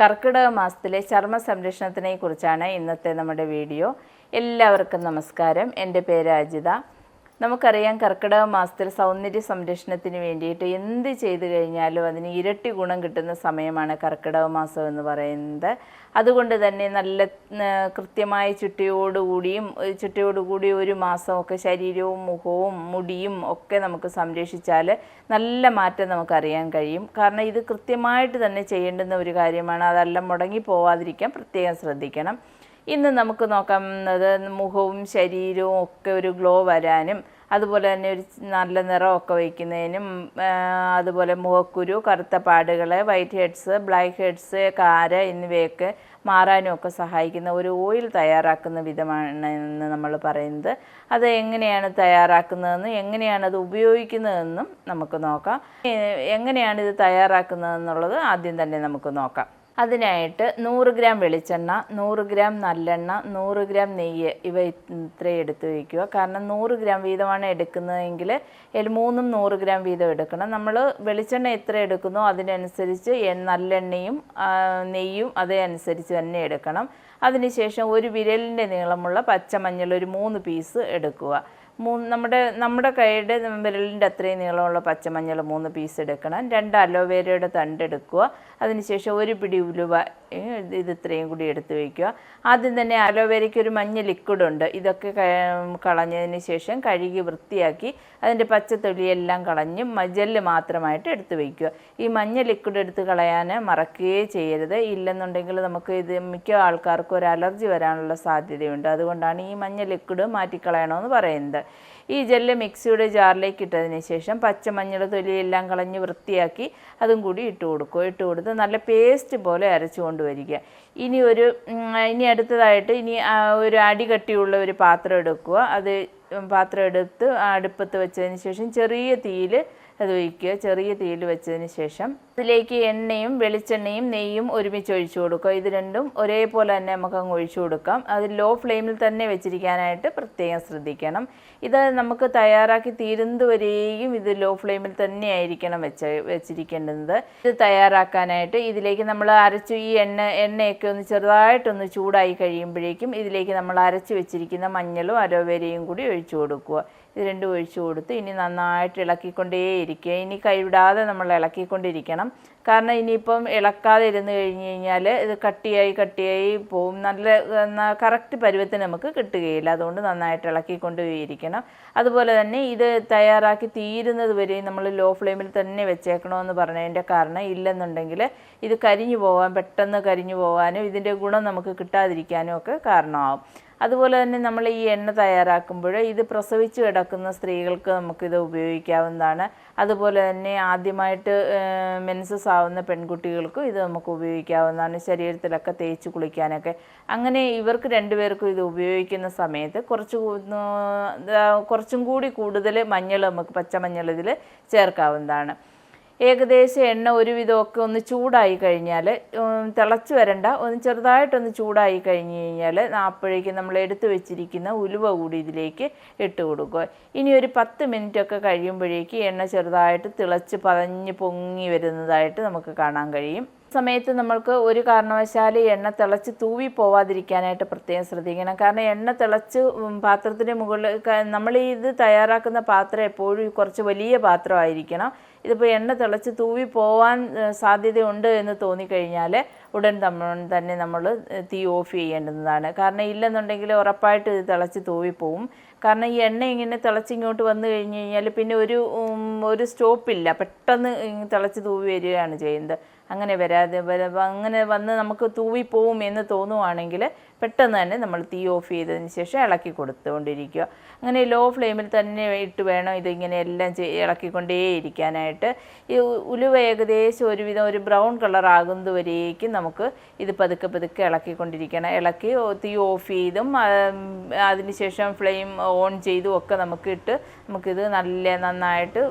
കർക്കിടക മാസത്തിലെ ചർമ്മ സംരക്ഷണത്തിനെ കുറിച്ചാണ് ഇന്നത്തെ നമ്മുടെ വീഡിയോ. എല്ലാവർക്കും നമസ്കാരം. എന്റെ പേര് അജിത. നമുക്കറിയാം കർക്കിടക മാസത്തിൽ സൗന്ദര്യ സംരക്ഷണത്തിന് വേണ്ടിയിട്ട് എന്ത് ചെയ്തു കഴിഞ്ഞാലും അതിന് ഇരട്ടി ഗുണം കിട്ടുന്ന സമയമാണ് കർക്കിടക മാസം എന്ന് പറയുന്നത്. അതുകൊണ്ട് തന്നെ നല്ല കൃത്യമായ ചുട്ടിയോടുകൂടിയും ചുട്ടിയോടുകൂടി ഒരു മാസമൊക്കെ ശരീരവും മുഖവും മുടിയും ഒക്കെ നമുക്ക് സംരക്ഷിച്ചാൽ നല്ല മാറ്റം നമുക്കറിയാൻ കഴിയും. കാരണം ഇത് കൃത്യമായിട്ട് തന്നെ ചെയ്യേണ്ടുന്ന ഒരു കാര്യമാണ്. അതെല്ലാം മുടങ്ങി പോവാതിരിക്കാൻ പ്രത്യേകം ശ്രദ്ധിക്കണം. ഇന്ന് നമുക്ക് നോക്കുന്നത് മുഖവും ശരീരവും ഒക്കെ ഒരു ഗ്ലോ വരാനും അതുപോലെ തന്നെ ഒരു നല്ല നിറമൊക്കെ വയ്ക്കുന്നതിനും അതുപോലെ മുഖക്കുരു കറുത്ത പാടുകൾ വൈറ്റ് ഹെഡ്സ് ബ്ലാക്ക് ഹെഡ്സ് കാര എന്നിവയൊക്കെ മാറാനും ഒക്കെ സഹായിക്കുന്ന ഒരു ഓയിൽ തയ്യാറാക്കുന്ന വിധമാണ് എന്ന് നമ്മൾ പറയുന്നത്. അത് എങ്ങനെയാണ് തയ്യാറാക്കുന്നതെന്നും എങ്ങനെയാണ് അത് ഉപയോഗിക്കുന്നതെന്നും നമുക്ക് നോക്കാം. എങ്ങനെയാണ് ഇത് തയ്യാറാക്കുന്നതെന്നുള്ളത് ആദ്യം തന്നെ നമുക്ക് നോക്കാം. അതിനായിട്ട് നൂറ് ഗ്രാം വെളിച്ചെണ്ണ നൂറ് ഗ്രാം നല്ലെണ്ണ നൂറ് ഗ്രാം നെയ്യ് ഇവ ഇത്രയും എടുത്ത് വയ്ക്കുക. കാരണം നൂറ് ഗ്രാം വീതമാണ് എടുക്കുന്നതെങ്കിൽ മൂന്നും നൂറ് ഗ്രാം വീതം എടുക്കണം. നമ്മൾ വെളിച്ചെണ്ണ എത്ര എടുക്കുന്നോ അതിനനുസരിച്ച് നല്ലെണ്ണയും നെയ്യും അതേ അനുസരിച്ച് തന്നെ എടുക്കണം. അതിനുശേഷം ഒരു വിരലിന്റെ നീളമുള്ള പച്ചമഞ്ഞൾ ഒരു മൂന്ന് പീസ് എടുക്കുക. മൂന്ന് നമ്മുടെ നമ്മുടെ കൈയുടെ വിരലിന്റെ അത്രയും നീളമുള്ള പച്ചമഞ്ഞൾ മൂന്ന് പീസ് എടുക്കണം. രണ്ട് അലോവേരയുടെ തണ്ട് എടുക്കുക. അതിനുശേഷം ഒരു പിടി ഉലുവ ഇത് ഇത് ഇത്രയും കൂടി എടുത്ത് വയ്ക്കുക ആദ്യം തന്നെ അലോവേരയ്ക്ക് ഒരു മഞ്ഞ ലിക്വിഡ് ഉണ്ട്. ഇതൊക്കെ കളഞ്ഞതിന് ശേഷം കഴുകി വൃത്തിയാക്കി അതിന്റെ പച്ചത്തൊലിയെല്ലാം കളഞ്ഞ് മജൽ മാത്രമായിട്ട് എടുത്ത് വയ്ക്കുക ഈ മഞ്ഞ ലിക്വിഡ് എടുത്ത് കളയാൻ മറക്കുകയേ ചെയ്യരുത്. ഇല്ലെന്നുണ്ടെങ്കിൽ നമുക്ക് ഇത് മിക്ക ആൾക്കാർക്കും ഒരു അലർജി വരാനുള്ള സാധ്യതയുണ്ട്. അതുകൊണ്ടാണ് ഈ മഞ്ഞ ലിക്വിഡ് മാറ്റിക്കളയണമെന്ന് പറയുന്നത്. ഈ ജെല്ല് മിക്സിയുടെ ജാറിലേക്ക് ഇട്ടതിന് ശേഷം പച്ചമഞ്ഞൾ തൊലിയെല്ലാം കളഞ്ഞ് വൃത്തിയാക്കി അതും കൂടി ഇട്ട് കൊടുക്കുക. ഇട്ട് കൊടുത്ത് നല്ല പേസ്റ്റ് പോലെ അരച്ചു കൊണ്ടുവരിക. ഇനി ഒരു ഇനി അടുത്തതായിട്ട് ഇനി ഒരു അടി കട്ടിയുള്ള ഒരു പാത്രം എടുക്കുക. അത് പാത്രം എടുത്ത് അടുപ്പത്ത് വെച്ചതിന് ശേഷം ചെറിയ തീയിൽ അത് ഒഴിക്കുക. ചെറിയ തീയിൽ വെച്ചതിന് ശേഷം അതിലേക്ക് എണ്ണയും വെളിച്ചെണ്ണയും നെയ്യും ഒരുമിച്ച് ഒഴിച്ചു കൊടുക്കുക. ഇത് രണ്ടും ഒരേപോലെ തന്നെ നമുക്ക് അങ്ങ് ഒഴിച്ചു കൊടുക്കാം. അത് ലോ ഫ്ലെയിമിൽ തന്നെ വെച്ചിരിക്കാനായിട്ട് പ്രത്യേകം ശ്രദ്ധിക്കണം. ഇത് നമുക്ക് തയ്യാറാക്കി തീരുന്നതുവരെയും ഇത് ലോ ഫ്ലെയിമിൽ തന്നെ ആയിരിക്കണം വെച്ച് വെച്ചിരിക്കേണ്ടത്. ഇത് തയ്യാറാക്കാനായിട്ട് ഇതിലേക്ക് നമ്മൾ അരച്ചു ഈ എണ്ണ എണ്ണയൊക്കെ ഒന്ന് ചെറുതായിട്ടൊന്ന് ചൂടായി കഴിയുമ്പോഴേക്കും ഇതിലേക്ക് നമ്മൾ അരച്ച് വെച്ചിരിക്കുന്ന മഞ്ഞളും അരോവേരയും കൂടി ഒഴിച്ചു കൊടുക്കുക. ഇത് രണ്ടും ഒഴിച്ചു കൊടുത്ത് ഇനി നന്നായിട്ട് ഇളക്കിക്കൊണ്ടേയിരിക്കുക. ഇനി കൈവിടാതെ നമ്മൾ ഇളക്കിക്കൊണ്ടിരിക്കണം. കാരണം ഇനിയിപ്പം ഇളക്കാതെ ഇരുന്ന് കഴിഞ്ഞ് കഴിഞ്ഞാൽ ഇത് കട്ടിയായി കട്ടിയായി പോവും. നല്ല കറക്റ്റ് പരുവത്തിന് നമുക്ക് കിട്ടുകയില്ല. അതുകൊണ്ട് നന്നായിട്ട് ഇളക്കിക്കൊണ്ട് പോയിരിക്കണം അതുപോലെ തന്നെ ഇത് തയ്യാറാക്കി തീരുന്നത് വരെയും നമ്മൾ ലോ ഫ്ലെയിമിൽ തന്നെ വെച്ചേക്കണമെന്ന് പറഞ്ഞതിന്റെ കാരണം ഇല്ലെന്നുണ്ടെങ്കിൽ ഇത് കരിഞ്ഞു പോകാൻ പെട്ടെന്ന് കരിഞ്ഞു പോകാനും ഇതിന്റെ ഗുണം നമുക്ക് കിട്ടാതിരിക്കാനും ഒക്കെ കാരണമാവും. അതുപോലെ തന്നെ നമ്മൾ ഈ എണ്ണ തയ്യാറാക്കുമ്പോൾ ഇത് പ്രസവിച്ച് കിടക്കുന്ന സ്ത്രീകൾക്ക് നമുക്കിത് ഉപയോഗിക്കാവുന്നതാണ്. അതുപോലെ തന്നെ ആദ്യമായിട്ട് മെൻസസ് ആവുന്ന പെൺകുട്ടികൾക്കും ഇത് നമുക്ക് ഉപയോഗിക്കാവുന്നതാണ്. ശരീരത്തിലൊക്കെ തേച്ച് കുളിക്കാനൊക്കെ. അങ്ങനെ ഇവർക്ക് രണ്ടുപേർക്കും ഇത് ഉപയോഗിക്കുന്ന സമയത്ത് കുറച്ച് കുറച്ചും കൂടി കൂടുതൽ മഞ്ഞൾ നമുക്ക് പച്ചമഞ്ഞൾ ഇതിൽ ചേർക്കാവുന്നതാണ്. ഏകദേശം എണ്ണ ഒരുവിധമൊക്കെ ഒന്ന് ചൂടായി കഴിഞ്ഞാൽ തിളച്ച് വരണ്ട ഒന്ന് ചെറുതായിട്ടൊന്ന് ചൂടായി കഴിഞ്ഞ് കഴിഞ്ഞാൽ അപ്പോഴേക്കും നമ്മൾ എടുത്തു വെച്ചിരിക്കുന്ന ഉലുവ കൂടി ഇതിലേക്ക് ഇട്ട് കൊടുക്കുക. ഇനി ഒരു പത്ത് മിനിറ്റ് ഒക്കെ കഴിയുമ്പോഴേക്ക് എണ്ണ ചെറുതായിട്ട് തിളച്ച് പതഞ്ഞ് പൊങ്ങി വരുന്നതായിട്ട് നമുക്ക് കാണാൻ കഴിയും. സമയത്ത് നമ്മൾക്ക് ഒരു കാരണവശാൽ എണ്ണ തിളച്ച് തൂവി പോവാതിരിക്കാനായിട്ട് പ്രത്യേകം ശ്രദ്ധിക്കണം. കാരണം എണ്ണ തിളച്ച് പാത്രത്തിന്റെ മുകളിൽ നമ്മൾ ഇത് തയ്യാറാക്കുന്ന പാത്രം എപ്പോഴും കുറച്ച് വലിയ പാത്രമായിരിക്കണം. ഇതിപ്പോൾ എണ്ണ തിളച്ച് തൂവി പോവാൻ സാധ്യതയുണ്ട് എന്ന് തോന്നിക്കഴിഞ്ഞാൽ ഉടൻ നമ്മൾ തന്നെ നമ്മൾ തീ ഓഫ് ചെയ്യേണ്ടുന്നതാണ് കാരണം ഇല്ലെന്നുണ്ടെങ്കിൽ ഉറപ്പായിട്ട് ഇത് തിളച്ച് തൂവിപ്പോവും കാരണം ഈ എണ്ണ ഇങ്ങനെ തിളച്ചിങ്ങോട്ട് വന്നു കഴിഞ്ഞ് കഴിഞ്ഞാൽ പിന്നെ ഒരു ഒരു സ്റ്റോപ്പില്ല. പെട്ടെന്ന് തിളച്ച് തൂവി വരികയാണ് ചെയ്യുന്നത്. അങ്ങനെ വരാതെ വര അങ്ങനെ വന്ന് നമുക്ക് തൂവിപ്പോവും എന്ന് തോന്നുവാണെങ്കിൽ പെട്ടെന്ന് തന്നെ നമ്മൾ തീ ഓഫ് ചെയ്തതിന് ശേഷം ഇളക്കി കൊടുത്തുകൊണ്ടിരിക്കുക. അങ്ങനെ ലോ ഫ്ലെയിമിൽ തന്നെ ഇട്ട് വേണം ഇതിങ്ങനെ എല്ലാം ഇളക്കിക്കൊണ്ടേ ഇരിക്കാനായിട്ട് ഈ ഉലുവ ഏകദേശം ഒരുവിധം ഒരു ബ്രൗൺ കളർ ആകുന്നതുവരേക്കും നമുക്ക് ഇത് പതുക്കെ പതുക്കെ ഇളക്കിക്കൊണ്ടിരിക്കണം. ഇളക്കി തീ ഓഫ് ചെയ്തും അതിനുശേഷം ഫ്ലെയിം ഓൺ ചെയ്തും ഒക്കെ നമുക്ക് ഇട്ട് നമുക്കിത് നല്ല നന്നായിട്ട്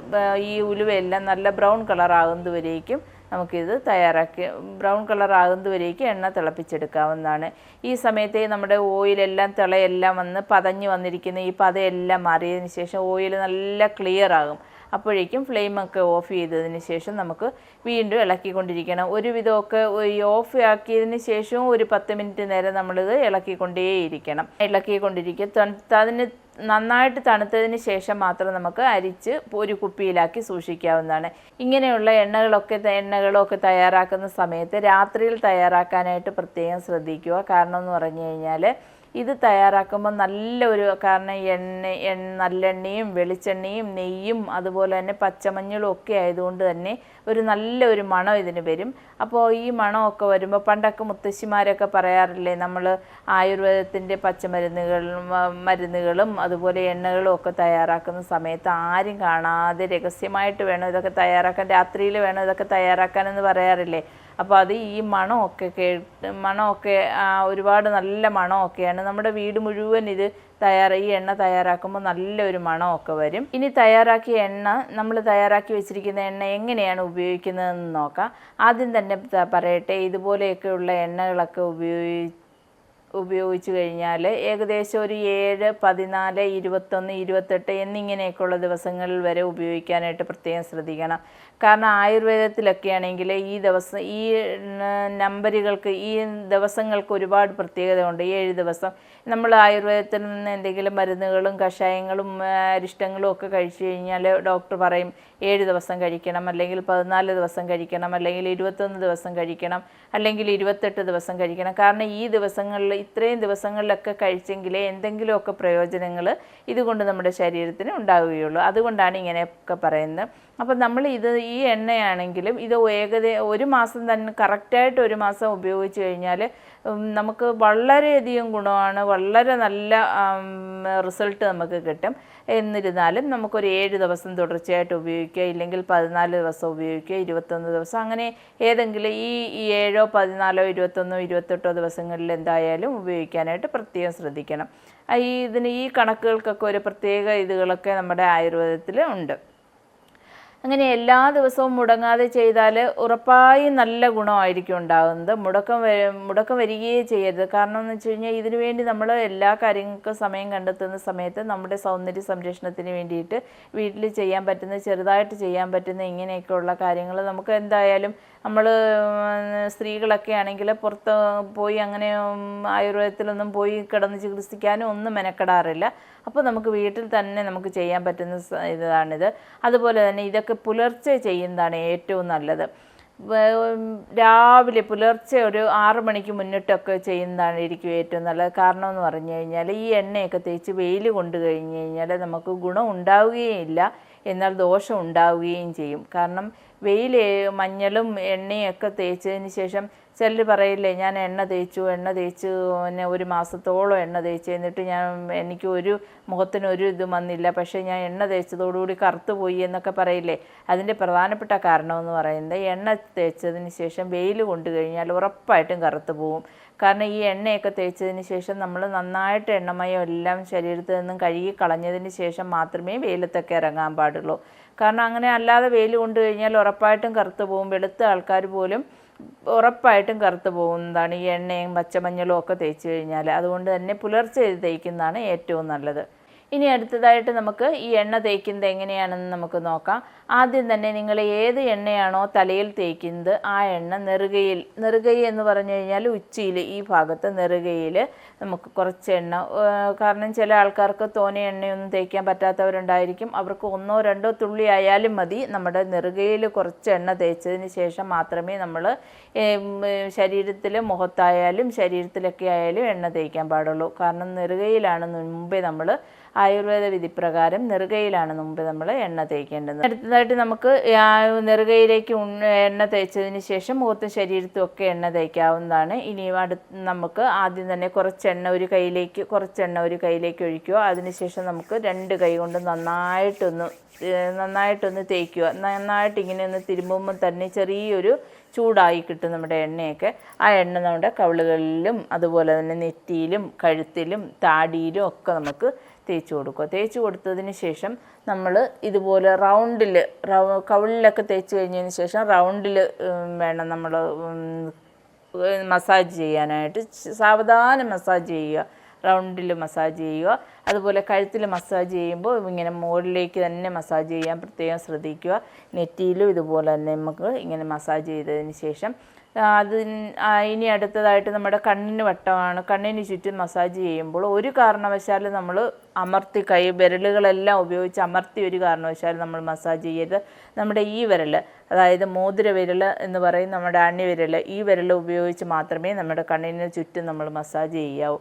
ഈ ഉലുവയെല്ലാം നല്ല ബ്രൗൺ കളർ ആകുന്നതുവരേക്കും നമുക്കിത് തയ്യാറാക്കി ബ്രൗൺ കളർ ആകുന്നതുവരേക്ക് എണ്ണ തിളപ്പിച്ചെടുക്കാവുന്നതാണ്. ഈ സമയത്ത് നമ്മുടെ ഓയിലെല്ലാം തിളയെല്ലാം വന്ന് പതഞ്ഞ് വന്നിരിക്കുന്ന ഈ പതയെല്ലാം മാറിയതിന് ശേഷം ഓയിൽ നല്ല ക്ലിയർ ആകും. അപ്പോഴേക്കും ഫ്ലെയിമൊക്കെ ഓഫ് ചെയ്തതിന് ശേഷം നമുക്ക് വീണ്ടും ഇളക്കിക്കൊണ്ടിരിക്കണം. ഒരുവിധമൊക്കെ ഈ ഓഫ് ആക്കിയതിന് ശേഷവും ഒരു പത്ത് മിനിറ്റ് നേരം നമ്മളിത് ഇളക്കിക്കൊണ്ടേയിരിക്കണം. ഇളക്കിക്കൊണ്ടിരിക്കുക. അതിന് നന്നായിട്ട് തണുത്തതിന് ശേഷം മാത്രം നമുക്ക് അരിച്ച് ഒരു കുപ്പിയിലാക്കി സൂക്ഷിക്കാവുന്നതാണ്. ഇങ്ങനെയുള്ള എണ്ണകളൊക്കെ എണ്ണകളൊക്കെ തയ്യാറാക്കുന്ന സമയത്ത് രാത്രിയിൽ തയ്യാറാക്കാനായിട്ട് പ്രത്യേകം ശ്രദ്ധിക്കുക. കാരണം എന്ന് പറഞ്ഞു കഴിഞ്ഞാൽ ഇത് തയ്യാറാക്കുമ്പോൾ നല്ല ഒരു കാരണം എണ്ണ എണ്ണ നല്ലെണ്ണയും വെളിച്ചെണ്ണയും നെയ്യും അതുപോലെ തന്നെ പച്ചമഞ്ഞളും ഒക്കെ ആയതുകൊണ്ട് തന്നെ ഒരു നല്ല ഒരു മണം ഇതിന് വരും. അപ്പോൾ ഈ മണമൊക്കെ വരുമ്പോൾ പണ്ടൊക്കെ മുത്തശ്ശിമാരൊക്കെ പറയാറില്ലേ നമ്മൾ ആയുർവേദത്തിന്റെ പച്ചമരുന്നുകളും മരുന്നുകളും അതുപോലെ എണ്ണകളും ഒക്കെ തയ്യാറാക്കുന്ന സമയത്ത് ആരും കാണാതെ രഹസ്യമായിട്ട് വേണം ഇതൊക്കെ തയ്യാറാക്കാൻ രാത്രിയിൽ വേണം ഇതൊക്കെ തയ്യാറാക്കാനെന്ന് പറയാറില്ലേ? അപ്പോൾ അത് ഈ മണമൊക്കെ കേട്ട് മണമൊക്കെ ഒരുപാട് നല്ല മണമൊക്കെയാണ്. നമ്മുടെ വീട് മുഴുവൻ ഇത് തയ്യാറ ഈ എണ്ണ തയ്യാറാക്കുമ്പോൾ നല്ലൊരു മണമൊക്കെ വരും. ഇനി തയ്യാറാക്കിയ എണ്ണ നമ്മൾ തയ്യാറാക്കി വെച്ചിരിക്കുന്ന എണ്ണ എങ്ങനെയാണ് ഉപയോഗിക്കുന്നതെന്ന് നോക്കാം. ആദ്യം തന്നെ പറയട്ടെ ഇതുപോലെയൊക്കെയുള്ള എണ്ണകളൊക്കെ ഉപയോഗി ഉപയോഗിച്ച് കഴിഞ്ഞാൽ ഏകദേശം ഒരു ഏഴ് പതിനാല് ഇരുപത്തൊന്ന് ഇരുപത്തെട്ട് എന്നിങ്ങനെയൊക്കെയുള്ള ദിവസങ്ങളിൽ വരെ ഉപയോഗിക്കാനായിട്ട് പ്രത്യേകം ശ്രദ്ധിക്കണം. കാരണം ആയുർവേദത്തിലൊക്കെ ആണെങ്കിൽ ഈ ദിവസം ഈ നമ്പറുകൾക്ക് ഈ ദിവസങ്ങൾക്ക് ഒരുപാട് പ്രത്യേകതയുണ്ട്. ഏഴ് ദിവസം നമ്മൾ ആയുർവേദത്തിൽ നിന്ന് എന്തെങ്കിലും മരുന്നുകളും കഷായങ്ങളും അരിഷ്ടങ്ങളും ഒക്കെ കഴിച്ചു കഴിഞ്ഞാൽ ഡോക്ടർ പറയും ഏഴ് ദിവസം കഴിക്കണം അല്ലെങ്കിൽ പതിനാല് ദിവസം കഴിക്കണം അല്ലെങ്കിൽ ഇരുപത്തൊന്ന് ദിവസം കഴിക്കണം അല്ലെങ്കിൽ ഇരുപത്തെട്ട് ദിവസം കഴിക്കണം. കാരണം ഈ ദിവസങ്ങളിൽ ഇത്രയും ദിവസങ്ങളിലൊക്കെ കഴിച്ചെങ്കിലേ എന്തെങ്കിലുമൊക്കെ പ്രയോജനങ്ങൾ ഇതുകൊണ്ട് നമ്മുടെ ശരീരത്തിന് ഉണ്ടാവുകയുള്ളൂ. അതുകൊണ്ടാണ് ഇങ്ങനെയൊക്കെ പറയുന്നത്. അപ്പം നമ്മൾ ഇത് ഈ എണ്ണയാണെങ്കിലും ഇത് ഏകദേ ഒരു മാസം തന്നെ കറക്റ്റായിട്ട് ഒരു മാസം ഉപയോഗിച്ച് കഴിഞ്ഞാൽ നമുക്ക് വളരെയധികം ഗുണമാണ് വളരെ നല്ല റിസൾട്ട് നമുക്ക് കിട്ടും. എന്നിരുന്നാലും നമുക്കൊരു ഏഴ് ദിവസം തുടർച്ചയായിട്ട് ഉപയോഗിക്കുക ഇല്ലെങ്കിൽ പതിനാല് ദിവസം ഉപയോഗിക്കുക ഇരുപത്തൊന്ന് ദിവസം അങ്ങനെ ഏതെങ്കിലും ഈ ഏഴോ പതിനാലോ ഇരുപത്തൊന്നോ ഇരുപത്തെട്ടോ ദിവസങ്ങളിൽ എന്തായാലും ഉപയോഗിക്കാനായിട്ട് പ്രത്യേകം ശ്രദ്ധിക്കണം. ഈ ഇതിന് ഈ കണക്കുകൾക്കൊക്കെ ഒരു പ്രത്യേക ഇതുകളൊക്കെ നമ്മുടെ ആയുർവേദത്തിൽ ഉണ്ട്. അങ്ങനെ എല്ലാ ദിവസവും മുടങ്ങാതെ ചെയ്താൽ ഉറപ്പായി നല്ല ഗുണമായിരിക്കും ഉണ്ടാകുന്നത് മുടക്കം മുടക്കം വരികയേ ചെയ്യരുത്. കാരണം എന്ന് വെച്ച് കഴിഞ്ഞാൽ ഇതിനു വേണ്ടി നമ്മൾ എല്ലാ കാര്യങ്ങൾക്കും സമയം കണ്ടെത്തുന്ന സമയത്ത് നമ്മുടെ സൗന്ദര്യ സംരക്ഷണത്തിന് വേണ്ടിയിട്ട് വീട്ടിൽ ചെയ്യാൻ പറ്റുന്ന ചെറുതായിട്ട് ചെയ്യാൻ പറ്റുന്ന ഇങ്ങനെയൊക്കെയുള്ള കാര്യങ്ങൾ നമുക്ക് എന്തായാലും നമ്മൾ സ്ത്രീകളൊക്കെ ആണെങ്കിൽ പുറത്ത് പോയി അങ്ങനെ ആയുർവേദത്തിലൊന്നും പോയി കിടന്ന് ചികിത്സിക്കാനും ഒന്നും മെനക്കെടാറില്ല. അപ്പോൾ നമുക്ക് വീട്ടിൽ തന്നെ നമുക്ക് ചെയ്യാൻ പറ്റുന്ന ഇതാണിത്. അതുപോലെ തന്നെ ഇതൊക്കെ പുലർച്ചെ ചെയ്യുന്നതാണ് ഏറ്റവും നല്ലത്. രാവിലെ പുലർച്ചെ ഒരു ആറ് മണിക്ക് മുന്നിട്ടൊക്കെ ചെയ്യുന്നതാണ് ഇരിക്കും ഏറ്റവും നല്ലത്. കാരണം എന്ന് പറഞ്ഞു കഴിഞ്ഞാൽ ഈ എണ്ണയൊക്കെ തേച്ച് വെയിൽ കൊണ്ട് കഴിഞ്ഞ് കഴിഞ്ഞാൽ നമുക്ക് ഗുണം ഉണ്ടാവുകയില്ല. എന്നാൽ ദോഷം ഉണ്ടാവുകയും ചെയ്യും. കാരണം വെയിൽ മഞ്ഞളും എണ്ണയൊക്കെ തേച്ചതിന് ശേഷം ചിലർ പറയില്ലേ ഞാൻ എണ്ണ തേച്ചു എണ്ണ തേച്ച് പിന്നെ ഒരു മാസത്തോളം എണ്ണ തേച്ച്. എന്നിട്ട് ഞാൻ എനിക്ക് ഒരു മുഖത്തിന് ഒരു ഇതും വന്നില്ല. പക്ഷേ ഞാൻ എണ്ണ തേച്ചതോടുകൂടി കറുത്തു പോയി എന്നൊക്കെ പറയില്ലേ? അതിന്റെ പ്രധാനപ്പെട്ട കാരണമെന്ന് പറയുന്നത് എണ്ണ തേച്ചതിന് ശേഷം വെയിൽ കൊണ്ട് കഴിഞ്ഞാൽ ഉറപ്പായിട്ടും കറുത്തു പോവും. കാരണം ഈ എണ്ണയൊക്കെ തേച്ചതിന് ശേഷം നമ്മൾ നന്നായിട്ട് എണ്ണമയം എല്ലാം ശരീരത്തിൽ നിന്നും കഴുകി കളഞ്ഞതിന് ശേഷം മാത്രമേ വെയിലത്തൊക്കെ ഇറങ്ങാൻ പാടുള്ളൂ. കാരണം അങ്ങനെ അല്ലാതെ വെയിൽ കൊണ്ടു കഴിഞ്ഞാൽ ഉറപ്പായിട്ടും കറുത്തു പോകും വെളുത്ത ആൾക്കാർ പോലും ഉറപ്പായിട്ടും കറുത്ത് പോകുന്നതാണ് ഈ എണ്ണയും പച്ചമഞ്ഞളും ഒക്കെ തേച്ച് കഴിഞ്ഞാൽ അതുകൊണ്ട് തന്നെ പുലർച്ചെ തേക്കുന്നതാണ് ഏറ്റവും നല്ലത്. ഇനി അടുത്തതായിട്ട് നമുക്ക് ഈ എണ്ണ തേക്കുന്നത് എങ്ങനെയാണെന്ന് നമുക്ക് നോക്കാം. ആദ്യം തന്നെ നിങ്ങൾ ഏത് എണ്ണയാണോ തലയിൽ തേക്കുന്നത് ആ എണ്ണ നെറുകയിൽ നെറുകൈ എന്ന് പറഞ്ഞു കഴിഞ്ഞാൽ ഉച്ചിയിൽ ഈ ഭാഗത്ത് നെറുകയിൽ നമുക്ക് കുറച്ച് എണ്ണ. കാരണം ചില ആൾക്കാർക്ക് തോനെ എണ്ണയൊന്നും തേക്കാൻ പറ്റാത്തവരുണ്ടായിരിക്കും. അവർക്ക് ഒന്നോ രണ്ടോ തുള്ളി ആയാലും മതി നമ്മുടെ നെറുകയിൽ കുറച്ച് എണ്ണ തേച്ചതിന് ശേഷം മാത്രമേ നമ്മൾ ശരീരത്തിൽ മുഖത്തായാലും ശരീരത്തിലൊക്കെ ആയാലും എണ്ണ തേക്കാൻ പാടുള്ളൂ. കാരണം നെറുകയിലാണ് മുമ്പേ നമ്മൾ ആയുർവേദ വിധിപ്രകാരം നെറുകയിലാണ് മുമ്പ് നമ്മൾ എണ്ണ തേക്കേണ്ടത്. അടുത്തതായിട്ട് നമുക്ക് നെറുകയിലേക്ക് എണ്ണ തേച്ചതിന് ശേഷം മുഖത്തും ശരീരത്തും ഒക്കെ എണ്ണ തേക്കാവുന്നതാണ്. ഇനി അടുത്ത് നമുക്ക് ആദ്യം തന്നെ കുറച്ച് എണ്ണ ഒരു കൈയിലേക്ക് കുറച്ച് എണ്ണ ഒരു കൈയിലേക്ക് ഒഴിക്കുക. അതിനുശേഷം നമുക്ക് രണ്ട് കൈ കൊണ്ട് നന്നായിട്ടൊന്ന് നന്നായിട്ടൊന്ന് തേക്കുക. നന്നായിട്ട് ഇങ്ങനെ ഒന്ന് തിരുമ്പുമ്പോൾ തന്നെ ചെറിയൊരു ചൂടായി കിട്ടും നമ്മുടെ എണ്ണയൊക്കെ. ആ എണ്ണ നമ്മുടെ കവിളുകളിലും അതുപോലെ തന്നെ നെറ്റിയിലും കഴുത്തിലും താടിയിലും ഒക്കെ നമുക്ക് തേച്ച് കൊടുക്കുക. തേച്ച് കൊടുത്തതിന് ശേഷം നമ്മൾ ഇതുപോലെ റൗണ്ടിൽ റൗ കവിളിലൊക്കെ തേച്ച് കഴിഞ്ഞതിന് ശേഷം റൗണ്ടിൽ വേണം നമ്മൾ മസാജ് ചെയ്യാനായിട്ട്. സാവധാനം മസാജ് ചെയ്യുക. റൗണ്ടിൽ മസാജ് ചെയ്യുക. അതുപോലെ കഴുത്തിൽ മസാജ് ചെയ്യുമ്പോൾ ഇങ്ങനെ മുകളിലേക്ക് തന്നെ മസാജ് ചെയ്യാൻ പ്രത്യേകം ശ്രദ്ധിക്കുക. നെറ്റിയിലും ഇതുപോലെ തന്നെ നമുക്ക് ഇങ്ങനെ മസാജ് ചെയ്തതിന് ശേഷം അതിന് ഇനി അടുത്തതായിട്ട് നമ്മുടെ കണ്ണിന് വട്ടമാണ്. കണ്ണിന് ചുറ്റും മസാജ് ചെയ്യുമ്പോൾ ഒരു കാരണവശാലും നമ്മൾ അമർത്തി കൈ വിരലുകളെല്ലാം ഉപയോഗിച്ച് അമർത്തി ഒരു കാരണവശാലും നമ്മൾ മസാജ് ചെയ്യരുത്. നമ്മുടെ ഈ വിരൽ അതായത് മോതിര വിരൽ എന്ന് പറയും നമ്മുടെ അണി വിരൽ ഈ വിരൽ ഉപയോഗിച്ച് മാത്രമേ നമ്മുടെ കണ്ണിന് ചുറ്റും നമ്മൾ മസാജ് ചെയ്യാവൂ.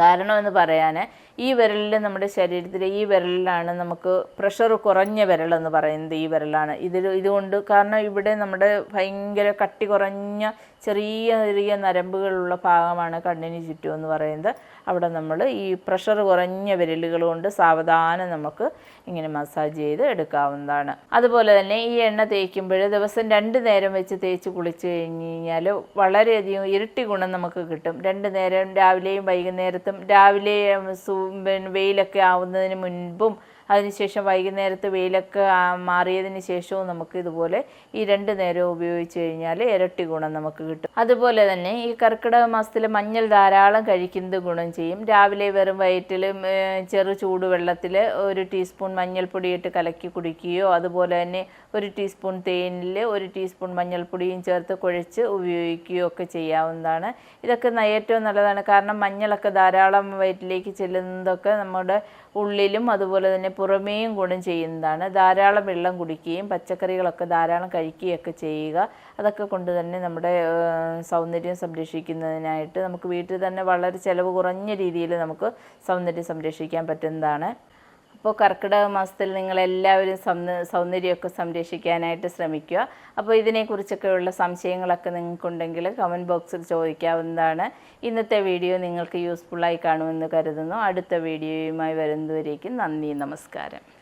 കാരണം എന്ന് പറയാൻ ഈ വിരലിൽ നമ്മുടെ ശരീരത്തിലെ ഈ വിരലിലാണ് നമുക്ക് പ്രഷർ കുറഞ്ഞ വിരലെന്ന് പറയുന്നത് ഈ വിരലാണ്. ഇതിൽ ഇതുകൊണ്ട് കാരണം ഇവിടെ നമ്മുടെ ഭയങ്കര കട്ടി കുറഞ്ഞ ചെറിയ ചെറിയ നരമ്പുകളുള്ള ഭാഗമാണ് കണ്ണിന് ചുറ്റും എന്ന് പറയുന്നത്. അവിടെ നമ്മൾ ഈ പ്രഷർ കുറഞ്ഞ വിരലുകൾ കൊണ്ട് സാവധാനം നമുക്ക് ഇങ്ങനെ മസാജ് ചെയ്ത് എടുക്കാവുന്നതാണ്. അതുപോലെ തന്നെ ഈ എണ്ണ തേക്കുമ്പോൾ ദിവസം രണ്ട് നേരം വെച്ച് തേച്ച് കുളിച്ച് കഴിഞ്ഞ് കഴിഞ്ഞാൽ വളരെയധികം ഇരട്ടി ഗുണം നമുക്ക് കിട്ടും. രണ്ട് നേരം രാവിലെയും വൈകുന്നേരത്തും രാവിലെ സു- പിന്നെ വെയിലൊക്കെ ആവുന്നതിന് മുൻപും അതിനുശേഷം വൈകുന്നേരത്ത് വെയിലൊക്കെ മാറിയതിന് ശേഷവും നമുക്ക് ഇതുപോലെ ഈ രണ്ട് നേരവും ഉപയോഗിച്ച് കഴിഞ്ഞാൽ ഇരട്ടി ഗുണം നമുക്ക് കിട്ടും. അതുപോലെ തന്നെ ഈ കർക്കിടക മാസത്തിൽ മഞ്ഞൾ ധാരാളം കഴിക്കുന്നത് ഗുണം ചെയ്യും. രാവിലെ വെറും വയറ്റിൽ ചെറു ചൂടുവെള്ളത്തിൽ ഒരു ടീസ്പൂൺ മഞ്ഞൾപ്പൊടി ഇട്ട് കലക്കി കുടിക്കുകയോ അതുപോലെ തന്നെ ഒരു ടീസ്പൂൺ തേനിൽ ഒരു ടീസ്പൂൺ മഞ്ഞൾപ്പൊടിയും ചേർത്ത് കുഴച്ച് ഉപയോഗിക്കുകയോ ഒക്കെ ചെയ്യാവുന്നതാണ്. ഇതൊക്കെ ഏറ്റവും നല്ലതാണ്. കാരണം മഞ്ഞളൊക്കെ ധാരാളം വയറ്റിലേക്ക് ചെല്ലുന്നതൊക്കെ നമ്മുടെ ഉള്ളിലും അതുപോലെ തന്നെ പുറമേയും ഗുണം ചെയ്യുന്നതാണ്. ധാരാളം വെള്ളം കുടിക്കുകയും പച്ചക്കറികളൊക്കെ ധാരാളം കഴിക്കുകയൊക്കെ ചെയ്യുക. അതൊക്കെ കൊണ്ട് തന്നെ നമ്മുടെ സൗന്ദര്യം സംരക്ഷിക്കുന്നതിനായിട്ട് നമുക്ക് വീട്ടിൽ തന്നെ വളരെ ചിലവ് കുറഞ്ഞ രീതിയിൽ നമുക്ക് സൗന്ദര്യം സംരക്ഷിക്കാൻ പറ്റുന്നതാണ്. അപ്പോൾ കർക്കിടക മാസത്തിൽ നിങ്ങൾ എല്ലാവരും സൗന്ദ- സൗന്ദര്യമൊക്കെ സംരക്ഷിക്കാനായിട്ട് ശ്രമിക്കുക. അപ്പോൾ ഇതിനെക്കുറിച്ചൊക്കെയുള്ള സംശയങ്ങളൊക്കെ നിങ്ങൾക്കുണ്ടെങ്കിൽ കമന്റ് ബോക്സിൽ ചോദിക്കാവുന്നതാണ്. ഇന്നത്തെ വീഡിയോ നിങ്ങൾക്ക് യൂസ്ഫുള്ളായി കാണുമെന്ന് കരുതുന്നു. അടുത്ത വീഡിയോയുമായി വരുന്നതുവരേക്കും നന്ദി നമസ്കാരം.